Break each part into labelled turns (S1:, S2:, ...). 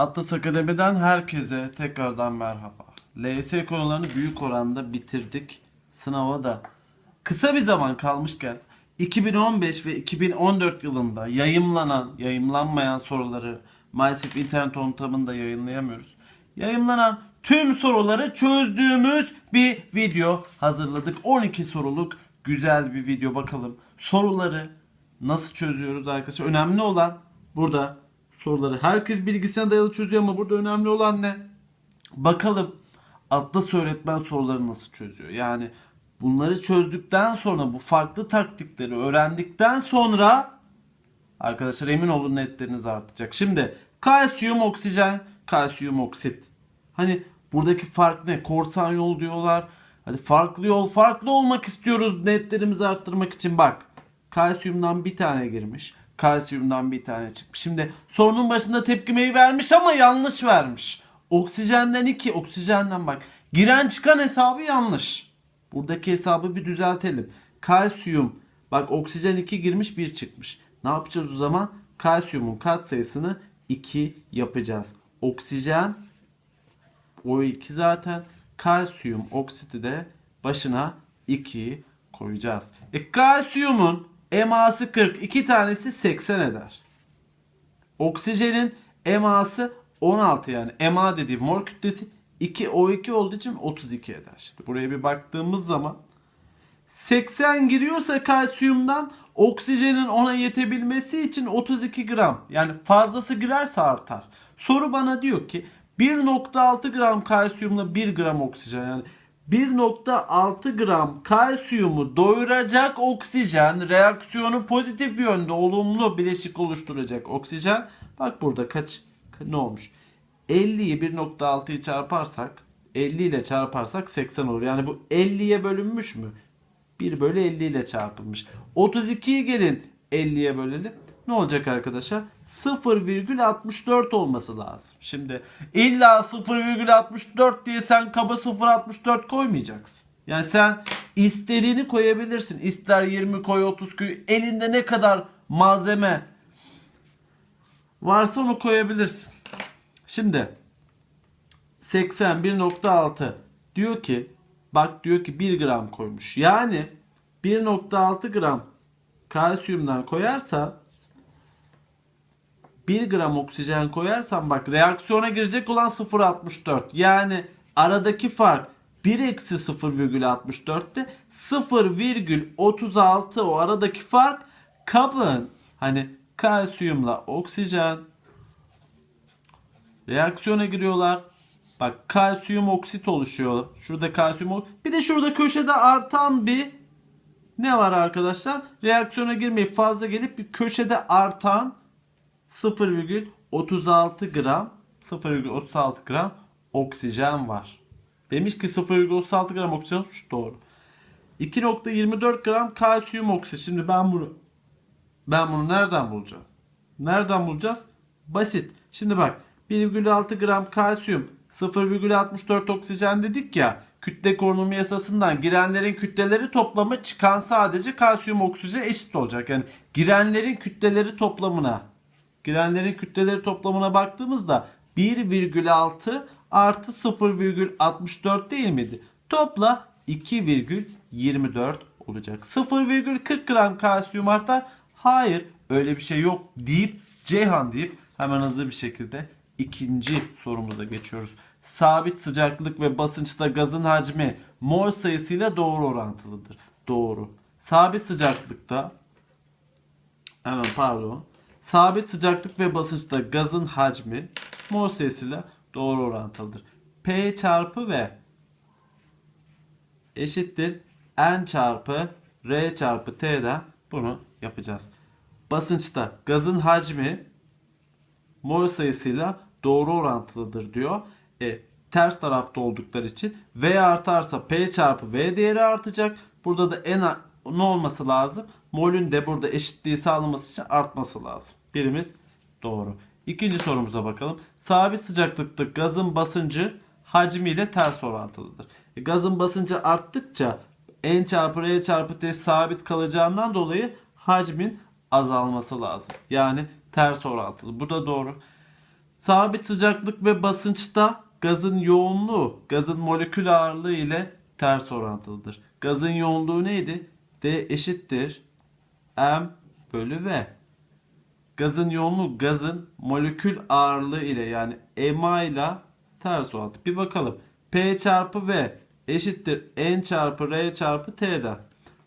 S1: Atlas Akademi'den herkese tekrardan merhaba. LYS konularını büyük oranda bitirdik. Sınava da kısa bir zaman kalmışken 2015 ve 2014 yılında yayımlanan, yayımlanmayan soruları maalesef internet ortamında yayınlayamıyoruz. Yayımlanan tüm soruları çözdüğümüz bir video hazırladık. 12 soruluk güzel bir video bakalım. Soruları nasıl çözüyoruz arkadaşlar? Önemli olan burada soruları herkes bilgisine dayalı çözüyor ama burada önemli olan ne? Bakalım Atlas öğretmen soruları nasıl çözüyor? Yani bunları çözdükten sonra bu farklı taktikleri öğrendikten sonra arkadaşlar emin olun netleriniz artacak. Şimdi kalsiyum oksijen, kalsiyum oksit. Hani buradaki fark ne? Korsan yol diyorlar. Hadi farklı yol, farklı olmak istiyoruz netlerimizi arttırmak için bak. Kalsiyumdan bir tane girmiş. Kalsiyumdan bir tane çıkmış. Şimdi sorunun başında tepkimeyi vermiş ama yanlış vermiş. Oksijenden 2, oksijenden bak. Giren çıkan hesabı yanlış. Buradaki hesabı bir düzeltelim. Kalsiyum bak oksijen 2 girmiş 1 çıkmış. Ne yapacağız o zaman? Kalsiyumun katsayısını 2 yapacağız. Oksijen o 2 zaten. Kalsiyum oksiti de başına 2 koyacağız. E kalsiyumun eması 40. 2 tanesi 80 eder. Oksijenin eması 16 yani. Ema dediğim mol kütlesi 2 O2 olduğu için 32 eder. Şimdi buraya bir baktığımız zaman 80 giriyorsa kalsiyumdan oksijenin ona yetebilmesi için 32 gram. Yani fazlası girerse artar. Soru bana diyor ki 1.6 gram kalsiyumla 1 gram oksijen yani 1.6 gram kalsiyumu doyuracak oksijen reaksiyonu pozitif yönde olumlu bileşik oluşturacak oksijen. Bak burada kaç ne olmuş? 50'yi 1.6'yı çarparsak 50 ile çarparsak 80 olur. Yani bu 50'ye bölünmüş mü? 1 bölü 50 ile çarpılmış. 32'yi gelin 50'ye bölelim. Ne olacak arkadaşlar? 0,64 olması lazım. Şimdi illa 0,64 diye sen kaba 0,64 koymayacaksın. Yani sen istediğini koyabilirsin. İster 20 koy 30 koy. Elinde ne kadar malzeme varsa onu koyabilirsin. Şimdi 81.6 diyor ki bak diyor ki 1 gram koymuş. Yani 1.6 gram kalsiyumdan koyarsa 1 gram oksijen koyarsam bak reaksiyona girecek olan 0.64. Yani aradaki fark 1 eksi 0,64'te 0,36 o aradaki fark kabın hani kalsiyumla oksijen reaksiyona giriyorlar. Bak kalsiyum oksit oluşuyor. Şurada kalsiyum Bir de şurada köşede artan bir ne var arkadaşlar? Reaksiyona girmeyip fazla gelip bir köşede artan 0,36 gram 0,36 gram oksijen var. Demiş ki 0,36 gram oksijen olmuş. Doğru. 2.24 gram kalsiyum oksit. Şimdi ben bunu ben bunu nereden bulacağım? Nereden bulacağız? Basit. Şimdi bak 1,6 gram kalsiyum 0,64 oksijen dedik ya kütle korunumu yasasından girenlerin kütleleri toplamı çıkan sadece kalsiyum oksijen eşit olacak. Yani girenlerin kütleleri toplamına girenlerin kütleleri toplamına baktığımızda 1,6 artı 0,64 değil miydi? Topla 2,24 olacak. 0,40 gram kalsiyum artar. Hayır öyle bir şey yok deyip Ceyhan deyip hemen hızlı bir şekilde ikinci sorumuza geçiyoruz. Sabit sıcaklık ve basınçta gazın hacmi mol sayısıyla doğru orantılıdır. Doğru. Sabit sıcaklıkta hemen pardon. Sabit sıcaklık ve basınçta gazın hacmi mol sayısıyla doğru orantılıdır. P çarpı V eşittir N çarpı R çarpı T'den bunu yapacağız. Basınçta gazın hacmi mol sayısıyla doğru orantılıdır diyor. E, ters tarafta oldukları için V artarsa P çarpı V değeri artacak. Burada da N ne olması lazım? Molün de burada eşitliği sağlaması için artması lazım. Birimiz doğru. İkinci sorumuza bakalım. Sabit sıcaklıkta gazın basıncı hacmiyle ters orantılıdır. E, gazın basıncı arttıkça N çarpı R çarpı T sabit kalacağından dolayı hacmin azalması lazım. Yani ters orantılı. Bu da doğru. Sabit sıcaklık ve basınçta gazın yoğunluğu gazın molekül ağırlığı ile ters orantılıdır. Gazın yoğunluğu neydi? D eşittir M bölü V. Gazın yoğunluğu gazın molekül ağırlığı ile yani EMA ile ters orantı. Bir bakalım. P çarpı V eşittir N çarpı R çarpı T'den.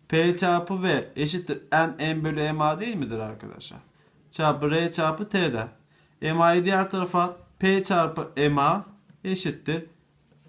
S1: P çarpı V eşittir N M bölü MA değil midir arkadaşlar? Çarpı R çarpı T'den. MA'yı diğer tarafa at. P çarpı MA eşittir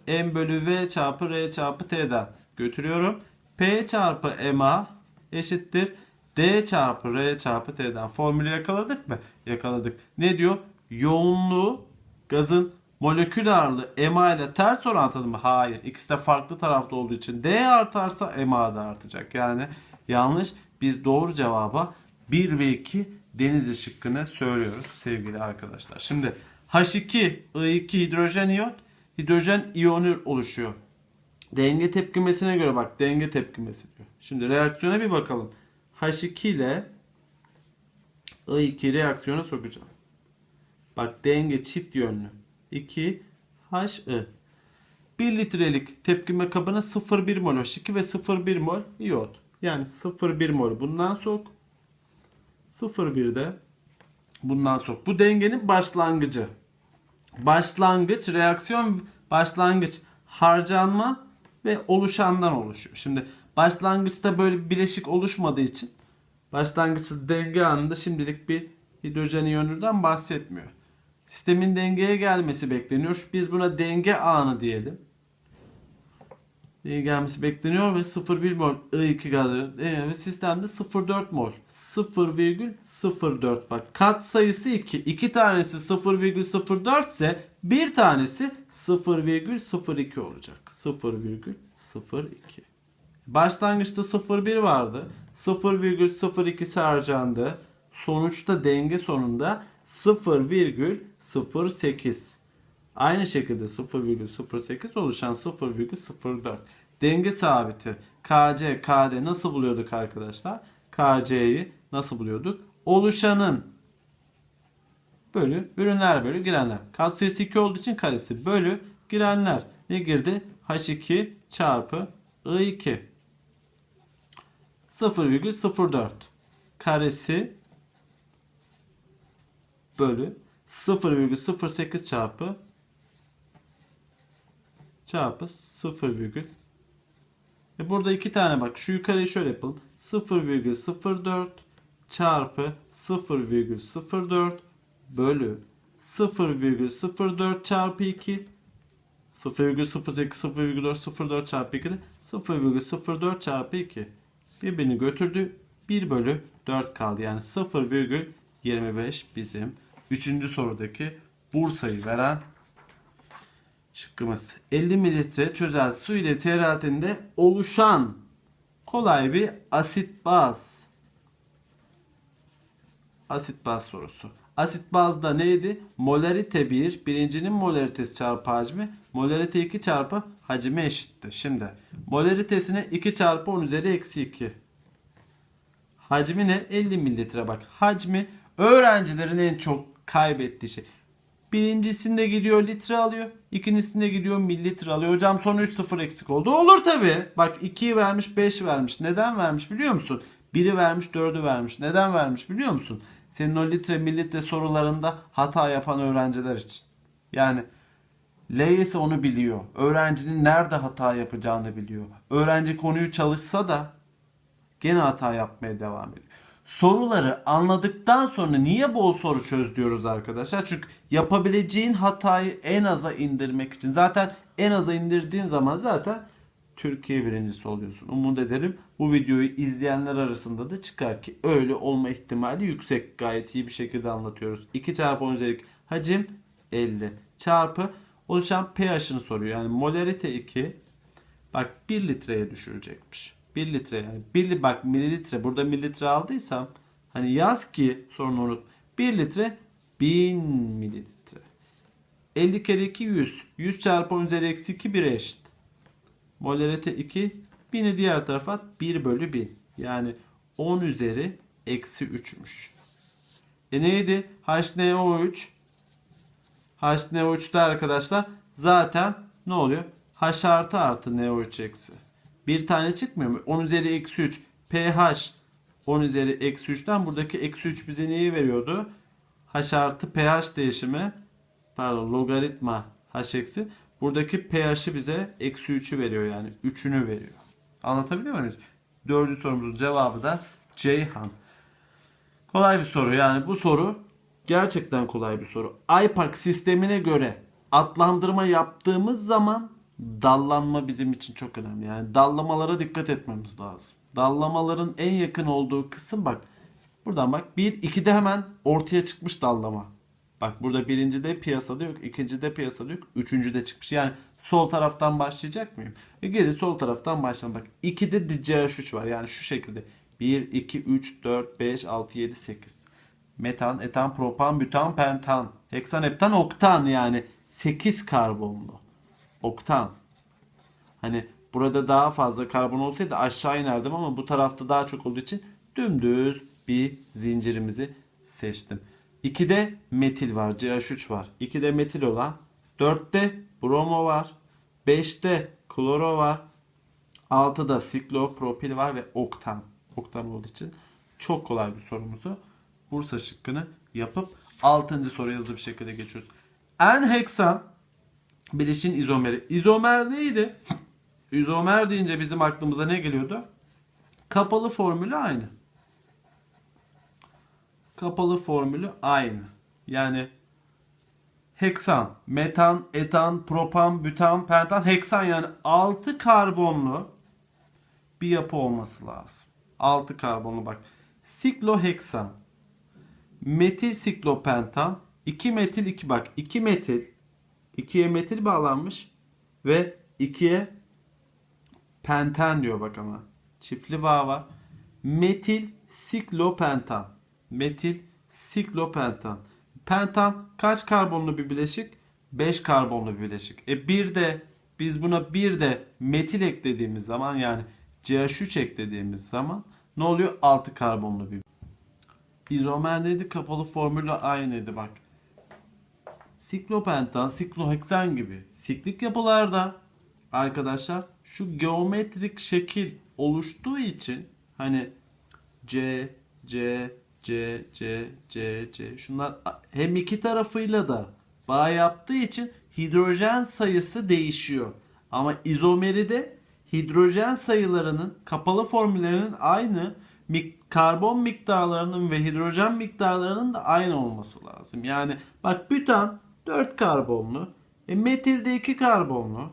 S1: M bölü V çarpı R çarpı T'den. Götürüyorum. P çarpı MA eşittir D çarpı R çarpı T'den. Formülü yakaladık mı? Yakaladık. Ne diyor? Yoğunluğu gazın molekül ağırlığı MA ile ters orantılı mı? Hayır. İkisi de farklı tarafta olduğu için D artarsa MA da artacak. Yani yanlış. Biz doğru cevaba 1 ve 2 deniz şıkkını söylüyoruz sevgili arkadaşlar. Şimdi H2, I2 hidrojen iyon, hidrojen iyonu oluşuyor. Denge tepkimesine göre bak denge tepkimesi diyor. Şimdi reaksiyona bir bakalım. H2 ile I2 reaksiyona sokacağım. Bak denge çift yönlü. 2 HI. 1 litrelik tepkime kabına 0,1 mol H2 ve 0,1 mol iot. Yani 0,1 mol bundan sok. 0,1'de bundan sok. Bu dengenin başlangıcı. Başlangıç, reaksiyon başlangıç, harcanma ve oluşandan oluşuyor. Şimdi başlangıçta böyle bir bileşik oluşmadığı için başlangıçta denge anında şimdilik bir hidrojen iyonürden bahsetmiyor. Sistemin dengeye gelmesi bekleniyor. Biz buna denge anı diyelim. Denge gelmesi bekleniyor ve 0,1 mol I2 gazı e, ve sistemde 0,4 mol. 0,04 bak kat sayısı 2. 2 tanesi 0,04 ise bir tanesi 0,02 olacak. 0,02. Başlangıçta 0,1 vardı. 0,02 harcandı. Sonuçta denge sonunda 0,08. Aynı şekilde 0,08 oluşan 0,04. Denge sabiti KC, KD nasıl buluyorduk arkadaşlar? KC'yi nasıl buluyorduk? Oluşanın bölü ürünler bölü girenler. Kat sayısı 2 olduğu için karesi bölü girenler. Ne girdi? H2 çarpı I2. 0,04 karesi bölü 0,08 çarpı çarpı 0, virgül. E burada iki tane bak şu yukarıyı şöyle yapalım. 0,04 çarpı 0,04 bölü 0,04 çarpı 2 0,08 0,4 04 çarpı 2 de 0,04 çarpı 2 birbirini götürdü 1 bölü 4 kaldı yani 0,25 bizim 3. sorudaki Bursa'yı veren şıkkımız 50 mililitre çözel su ile seyahatinde oluşan kolay bir asit baz. Asit baz sorusu. Asit bazda neydi? Molarite 1, birincinin molaritesi çarpı hacmi, molarite 2 çarpı hacmi eşitti. Şimdi molaritesine 2 çarpı 10 üzeri eksi 2. Hacmi ne? 50 mililitre bak. Hacmi öğrencilerin en çok kaybettiği şey. Birincisinde gidiyor litre alıyor. ikincisinde gidiyor mililitre alıyor. Hocam son 3 sıfır eksik oldu. Olur tabi. Bak 2'yi vermiş 5 vermiş. Neden vermiş biliyor musun? 1'i vermiş 4'ü vermiş. Neden vermiş biliyor musun? Senin o litre mililitre sorularında hata yapan öğrenciler için. Yani LYS onu biliyor. Öğrencinin nerede hata yapacağını biliyor. Öğrenci konuyu çalışsa da gene hata yapmaya devam ediyor. Soruları anladıktan sonra niye bol soru çöz diyoruz arkadaşlar? Çünkü yapabileceğin hatayı en aza indirmek için. Zaten en aza indirdiğin zaman zaten Türkiye birincisi oluyorsun. Umut ederim bu videoyu izleyenler arasında da çıkar ki öyle olma ihtimali yüksek. Gayet iyi bir şekilde anlatıyoruz. 2 çarpı 10 üzeri hacim 50 çarpı oluşan pH'ını soruyor. Yani molarite 2 bak 1 litreye düşürecekmiş. 1 litre yani. 1 bak mililitre. Burada mililitre aldıysam hani yaz ki sorunu unut. 1 litre 1000 mililitre. 50 kere 2 100. 100 çarpı 10 üzeri eksi 2 1'e eşit. Molarite 2. 1000'i diğer tarafa at. 1 bölü 1000. Yani 10 üzeri eksi 3'müş. E neydi? HNO3 HNO3'te arkadaşlar zaten ne oluyor? H artı artı NO3 eksi. Bir tane çıkmıyor mu? 10 üzeri eksi 3 pH 10 üzeri eksi 3'ten buradaki eksi 3 bize neyi veriyordu? H artı pH değişimi pardon logaritma H eksi. Buradaki pH'i bize eksi 3'ü veriyor yani 3'ünü veriyor. Anlatabiliyor muyuz? Dördüncü sorumuzun cevabı da Ceyhan. Kolay bir soru yani bu soru gerçekten kolay bir soru. IPAC sistemine göre adlandırma yaptığımız zaman dallanma bizim için çok önemli. Yani dallamalara dikkat etmemiz lazım. Dallamaların en yakın olduğu kısım bak. Buradan bak 1 2'de hemen ortaya çıkmış dallama. Bak burada birincide piyasada yok, ikincide piyasada yok, üçüncüde çıkmış. Yani sol taraftan başlayacak mıyım? E geri sol taraftan başlayalım. Bak 2'de CH3 var. Yani şu şekilde. 1, 2, 3, 4, 5, 6, 7, 8. Metan, etan, propan, bütan, pentan. Heksan, heptan, oktan yani 8 karbonlu. Oktan. Hani burada daha fazla karbon olsaydı aşağı inerdim ama bu tarafta daha çok olduğu için dümdüz bir zincirimizi seçtim. 2'de metil var. CH3 var. 2'de metil olan. 4'te bromo var. 5'te kloro var. 6'da siklopropil var ve oktan. Oktan olduğu için çok kolay bir sorumuzu Bursa şıkkını yapıp 6. soruya hızlı bir şekilde geçiyoruz. En-heksan bileşin izomeri. İzomer neydi? İzomer deyince bizim aklımıza ne geliyordu? Kapalı formülü aynı. Kapalı formülü aynı. Yani heksan, metan, etan, propan, bütan, pentan, heksan yani 6 karbonlu bir yapı olması lazım. 6 karbonlu bak. Sikloheksan, metil siklopentan, 2 metil 2 bak 2 metil 2'ye metil bağlanmış ve 2'ye penten diyor bak ama. Çiftli bağ var. Metil siklopentan. Metil siklopentan. Pentan kaç karbonlu bir bileşik? 5 karbonlu bir bileşik. E bir de biz buna bir de metil eklediğimiz zaman yani CH3 eklediğimiz zaman ne oluyor? 6 karbonlu bir. İzomer neydi? Kapalı formülü aynıydı bak. Siklopentan, sikloheksen gibi siklik yapılarda arkadaşlar şu geometrik şekil oluştuğu için hani C, C, C, C, C, C şunlar hem iki tarafıyla da bağ yaptığı için hidrojen sayısı değişiyor. Ama izomeride hidrojen sayılarının kapalı formüllerinin aynı mik- karbon miktarlarının ve hidrojen miktarlarının da aynı olması lazım. Yani bak bütan 4 karbonlu, e, metilde 2 karbonlu,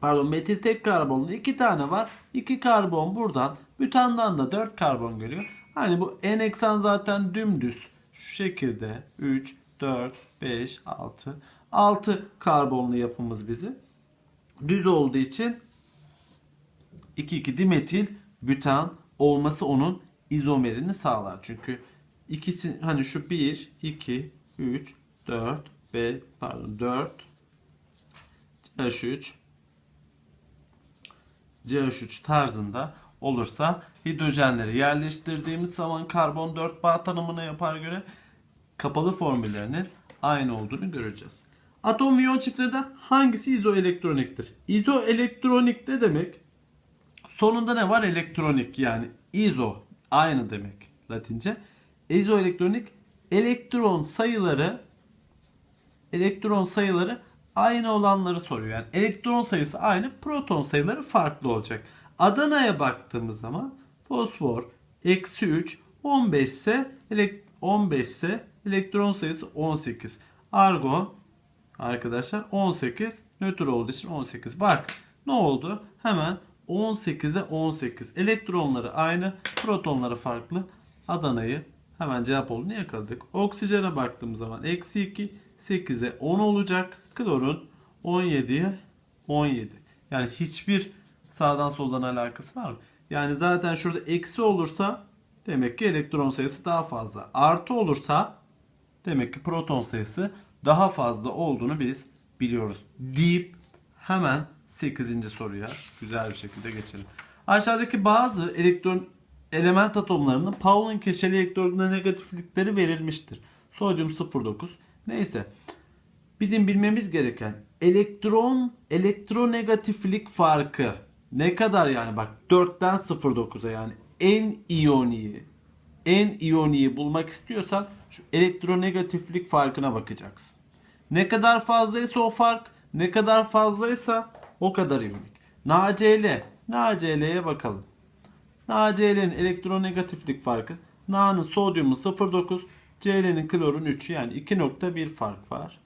S1: pardon metil tek karbonlu 2 tane var. 2 karbon buradan, bütandan da 4 karbon geliyor. Hani bu en eksen zaten dümdüz şu şekilde 3, 4, 5, 6. 6 karbonlu yapımız bizi. Düz olduğu için 2,2 dimetil bütan olması onun izomerini sağlar. Çünkü ikisi hani şu 1, 2, 3, 4, 5, pardon 4, CH3, CH3 tarzında olursa hidrojenleri yerleştirdiğimiz zaman karbon 4 bağ tanımına yapar göre kapalı formüllerinin aynı olduğunu göreceğiz. Atom ve iyon çiftlerden hangisi izoelektroniktir? İzoelektronik ne demek? Sonunda ne var? Elektronik yani izo aynı demek Latince. İzoelektronik elektron sayıları elektron sayıları aynı olanları soruyor. Yani elektron sayısı aynı, proton sayıları farklı olacak. Adana'ya baktığımız zaman fosfor eksi 3 15 ise 15 ise elektron sayısı 18. Argon arkadaşlar 18 nötr olduğu için 18. Bak ne oldu? Hemen 18'e 18. Elektronları aynı, protonları farklı. Adana'yı hemen cevap olduğunu yakaladık. Oksijene baktığımız zaman eksi 2, 8'e 10 olacak. Klorun 17'ye 17. Yani hiçbir sağdan soldan alakası var mı? Yani zaten şurada eksi olursa demek ki elektron sayısı daha fazla. Artı olursa demek ki proton sayısı daha fazla olduğunu biz biliyoruz. Deyip hemen 8. soruya güzel bir şekilde geçelim. Aşağıdaki bazı elektron element atomlarının Pauling keçeli elektronuna negatiflikleri verilmiştir. Sodyum 0,9 neyse. Bizim bilmemiz gereken elektron elektronegatiflik farkı ne kadar yani bak 4'ten 0.9'a yani en iyoniyi en iyoniyi bulmak istiyorsan şu elektronegatiflik farkına bakacaksın. Ne kadar fazlaysa o fark, ne kadar fazlaysa o kadar iyonik. NaCl, NaCl'ye bakalım. NaCl'nin elektronegatiflik farkı, Na'nın sodyumu 0.9, Cl'nin klorun 3 yani 2.1 fark var.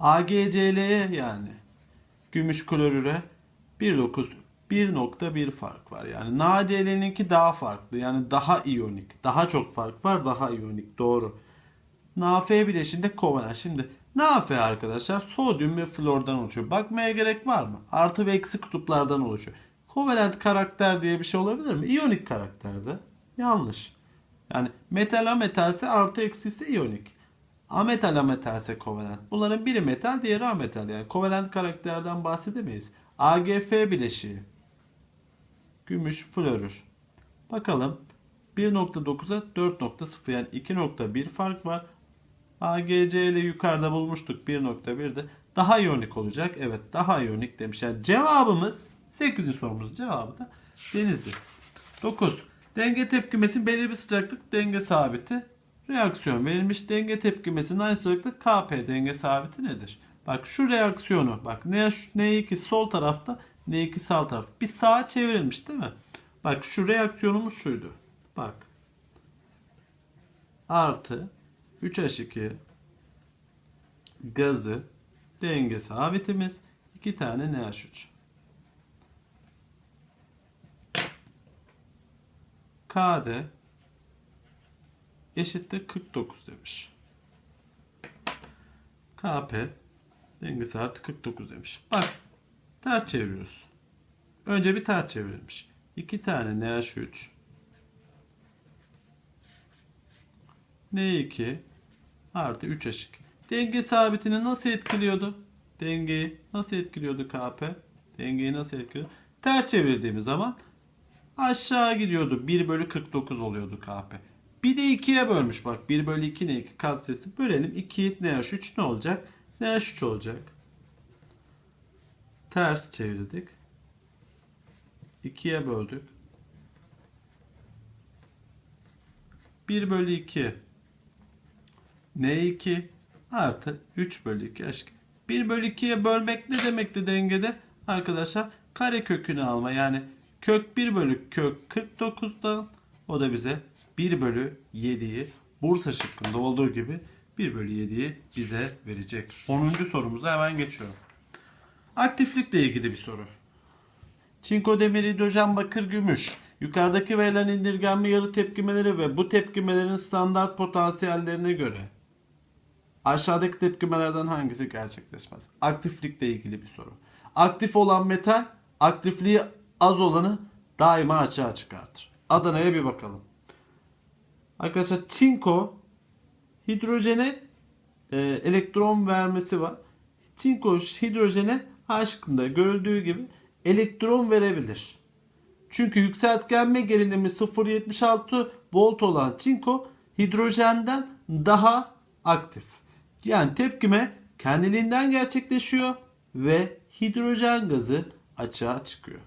S1: AgCl'ye yani gümüş klorüre 1.9 1.1 fark var. Yani NaCl'ninki daha farklı. Yani daha iyonik. Daha çok fark var. Daha iyonik. Doğru. NaF bileşinde kovalent. Şimdi NaF arkadaşlar sodyum ve flordan oluşuyor. Bakmaya gerek var mı? Artı ve eksi kutuplardan oluşuyor. Kovalent karakter diye bir şey olabilir mi? İyonik karakterde. Yanlış. Yani metal ametalse artı eksi ise iyonik. Ametal ametalse kovalent. Bunların biri metal diğeri ametal. Yani kovalent karakterden bahsedemeyiz. AgF bileşiği. Gümüş florür. Bakalım 1.9'a 4.0 yani 2.1 fark var. AGC ile yukarıda bulmuştuk 1.1'de. Daha iyonik olacak. Evet daha iyonik demiş. Yani cevabımız 8. sorumuz cevabı da denizli. 9. Denge tepkimesi belirli bir sıcaklık denge sabiti. Reaksiyon verilmiş denge tepkimesinin aynı sıcaklık Kp denge sabiti nedir? Bak şu reaksiyonu bak ne N2 sol tarafta N2 sağ tarafta. Bir sağa çevrilmiş değil mi? Bak şu reaksiyonumuz şuydu. Bak. Artı 3H2 gazı denge sabitimiz 2 tane NH3. KD eşittir 49 demiş. KP denge sabit 49 demiş. Bak ters çeviriyoruz. Önce bir ters çevrilmiş. 2 tane NH3 N2 artı 3H2. Denge sabitini nasıl etkiliyordu? Dengeyi nasıl etkiliyordu KP? Dengeyi nasıl etkiliyordu? Ters çevirdiğimiz zaman aşağı gidiyordu. 1 bölü 49 oluyordu KP. Bir de 2'ye bölmüş bak. 1 bölü 2 ne 2 katsayısı. Bölelim. 2 NH3 ne olacak? NH3 olacak. Ters çevirdik. 2'ye böldük. 1 bölü 2 N2 artı 3 bölü 2 aşk. 1 bölü 2'ye bölmek ne demekti dengede? Arkadaşlar kare kökünü alma yani kök 1 bölü kök 49'dan o da bize 1 bölü 7'yi Bursa şıkkında olduğu gibi 1 bölü 7'yi bize verecek. 10. sorumuza hemen geçiyorum. Aktiflikle ilgili bir soru. Çinko, demir, hidrojen, bakır, gümüş. Yukarıdaki verilen indirgenme yarı tepkimeleri ve bu tepkimelerin standart potansiyellerine göre aşağıdaki tepkimelerden hangisi gerçekleşmez? Aktiflikle ilgili bir soru. Aktif olan metal aktifliği az olanı daima açığa çıkartır. Adana'ya bir bakalım. Arkadaşlar çinko hidrojene e, elektron vermesi var. Çinko hidrojene aşkında görüldüğü gibi elektron verebilir. Çünkü yükseltgenme gerilimi 0.76 volt olan çinko hidrojenden daha aktif. Yani tepkime kendiliğinden gerçekleşiyor ve hidrojen gazı açığa çıkıyor.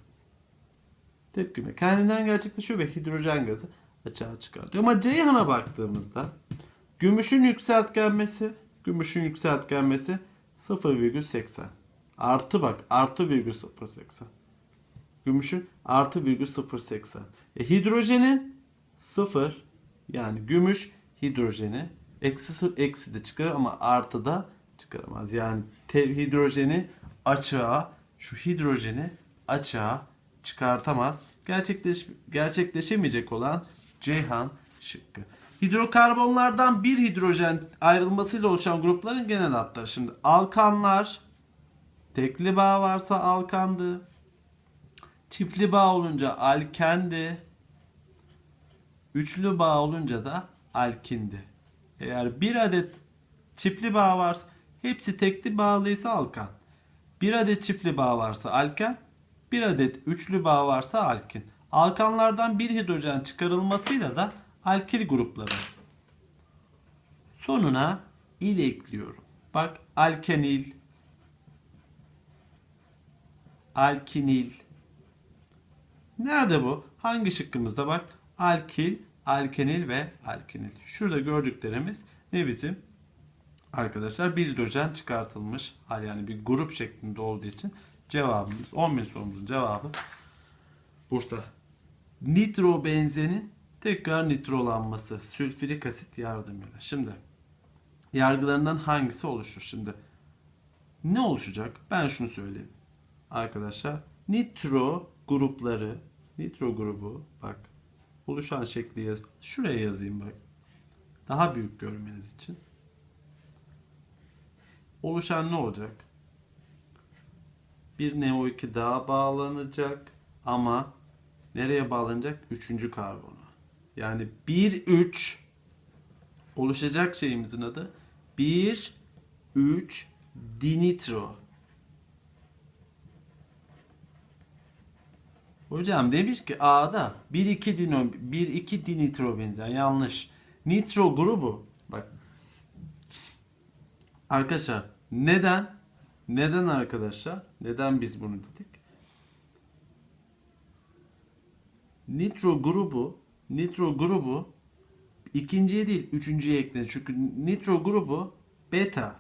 S1: Tepkime kendinden gerçekleşiyor ve hidrojen gazı açığa çıkartıyor. Ama Ceyhan'a baktığımızda gümüşün yükseltgenmesi gümüşün yükseltgenmesi 0,80. Artı bak artı virgül 0,80. Gümüşün artı virgül 0,80. E, hidrojenin 0 yani gümüş hidrojeni eksi, eksi de çıkar ama artı da çıkaramaz. Yani te, hidrojeni açığa şu hidrojeni açığa çıkartamaz. Gerçekleş, gerçekleşemeyecek olan Ceyhan şıkkı. Hidrokarbonlardan bir hidrojen ayrılmasıyla oluşan grupların genel adları. Şimdi alkanlar tekli bağ varsa alkandı. Çiftli bağ olunca alkendi. Üçlü bağ olunca da alkindi. Eğer bir adet çiftli bağ varsa hepsi tekli bağlıysa alkan. Bir adet çiftli bağ varsa alken. Bir adet üçlü bağ varsa alkin. Alkanlardan bir hidrojen çıkarılmasıyla da alkil grupları. Sonuna il ekliyorum. Bak alkenil, alkinil. Nerede bu? Hangi şıkkımızda bak? Alkil, alkenil ve alkinil. Şurada gördüklerimiz ne bizim? Arkadaşlar bir hidrojen çıkartılmış hal yani bir grup şeklinde olduğu için cevabımız 10 bin sorumuzun cevabı Bursa. Nitrobenzenin tekrar nitrolanması sülfürik asit yardımıyla. Şimdi yargılarından hangisi oluşur? Şimdi ne oluşacak? Ben şunu söyleyeyim. Arkadaşlar nitro grupları nitro grubu bak oluşan şekli yaz. Şuraya yazayım bak. Daha büyük görmeniz için. Oluşan ne olacak? Bir NO2 daha bağlanacak ama nereye bağlanacak? Üçüncü karbona. Yani 1-3 oluşacak şeyimizin adı 1-3 dinitro. Hocam demiş ki A'da 1-2 dino 1-2 dinitro benzer. Yanlış. Nitro grubu bak Arkadaşlar neden? Neden arkadaşlar? Neden biz bunu dedik? Nitro grubu nitro grubu ikinciye değil üçüncüye eklenir. Çünkü nitro grubu beta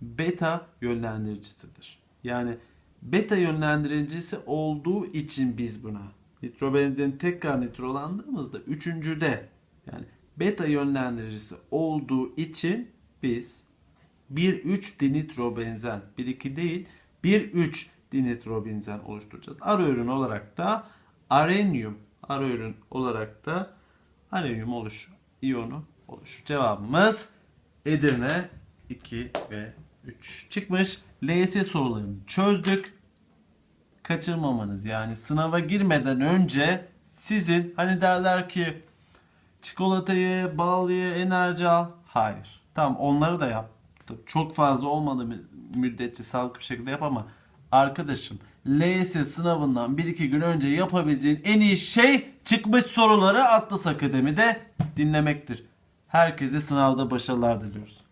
S1: beta yönlendiricisidir. Yani beta yönlendiricisi olduğu için biz buna nitrobenzenin tekrar nitrolandığımızda üçüncüde yani beta yönlendiricisi olduğu için biz 1,3 dinitrobenzen 1,2 değil 1,3 dinitrobenzen oluşturacağız. Ara ürün olarak da arenyum ara ürün olarak da arenyum oluşur. iyonu oluşur. Cevabımız Edirne 2 ve 3 çıkmış. LS sorularını çözdük. Kaçırmamanız yani sınava girmeden önce sizin hani derler ki çikolatayı, bal ye, enerji al. Hayır. Tamam onları da yap. Çok fazla olmadığı mü- müddetçe sağlıklı bir şekilde yap ama arkadaşım LYS sınavından 1-2 gün önce yapabileceğin en iyi şey çıkmış soruları Atlas Akademi'de dinlemektir. Herkese sınavda başarılar diliyoruz.